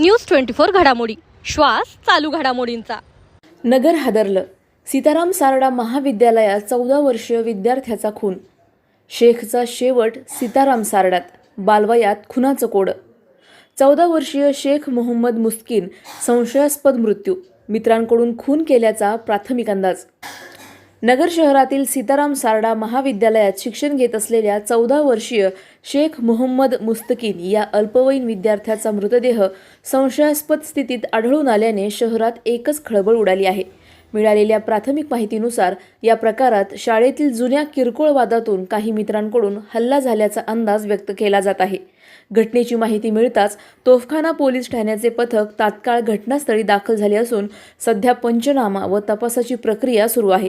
News twenty four घडामोडी. श्वास चालू घडामोडींचा. नगर हादरलं. सीताराम सारडा महाविद्यालयात चौदा वर्षीय विद्यार्थ्याचा खून. शेखचा शेवट सीताराम सारड्यात बालवयात खुनाचं कोडं. चौदा वर्षीय शेख मोहम्मद मुस्किन संशयास्पद मृत्यू मित्रांकडून खून केल्याचा प्राथमिक अंदाज. नगर शहरातील सीताराम सारडा महाविद्यालयात शिक्षण घेत असलेल्या चौदा वर्षीय शेख मोहम्मद मुस्तकीन या अल्पवयीन विद्यार्थ्याचा मृतदेह संशयास्पद स्थितीत आढळून आल्याने शहरात एकच खळबळ उडाली आहे. मिळालेल्या प्राथमिक माहितीनुसार या प्रकारात शाळेतील जुन्या किरकोळ वादातून काही मित्रांकडून हल्ला झाल्याचा अंदाज व्यक्त केला जात आहे. घटनेची माहिती मिळताच तोफखाना पोलीस ठाण्याचे पथक तात्काळ घटनास्थळी दाखल झाले असून सध्या पंचनामा व तपासाची प्रक्रिया सुरू आहे.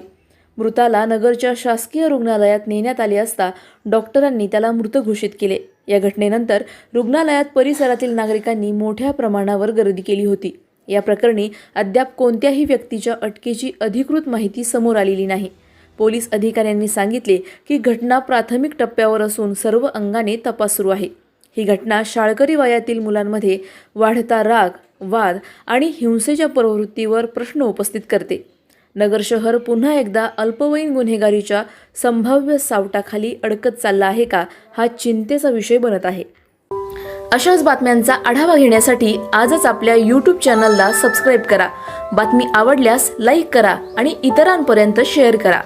मृताला नगरच्या शासकीय रुग्णालयात नेण्यात आले असता डॉक्टरांनी त्याला मृत घोषित केले. या घटनेनंतर रुग्णालयात परिसरातील नागरिकांनी मोठ्या प्रमाणावर गर्दी केली होती. या प्रकरणी अद्याप कोणत्याही व्यक्तीच्या अटकेची अधिकृत माहिती समोर आलेली नाही. पोलीस अधिकाऱ्यांनी सांगितले की घटना प्राथमिक टप्प्यावर असून सर्व अंगाने तपास सुरू आहे. ही घटना शाळकरी वयातील मुलांमध्ये वाढता राग वाद आणि हिंसेच्या प्रवृत्तीवर प्रश्न उपस्थित करते. नगर शहर पुन्हा एकदा अल्पवयीन गुन्हेगारीच्या संभाव्य सावटाखाली अडकत चालला आहे का हा चिंतेचा विषय बनत आहे. अशाच बातम्यांचा आढावा घेण्यासाठी आजच आपल्या यूट्यूब चॅनलला सबस्क्राईब करा. बातमी आवडल्यास लाईक करा आणि इतरांपर्यंत शेअर करा.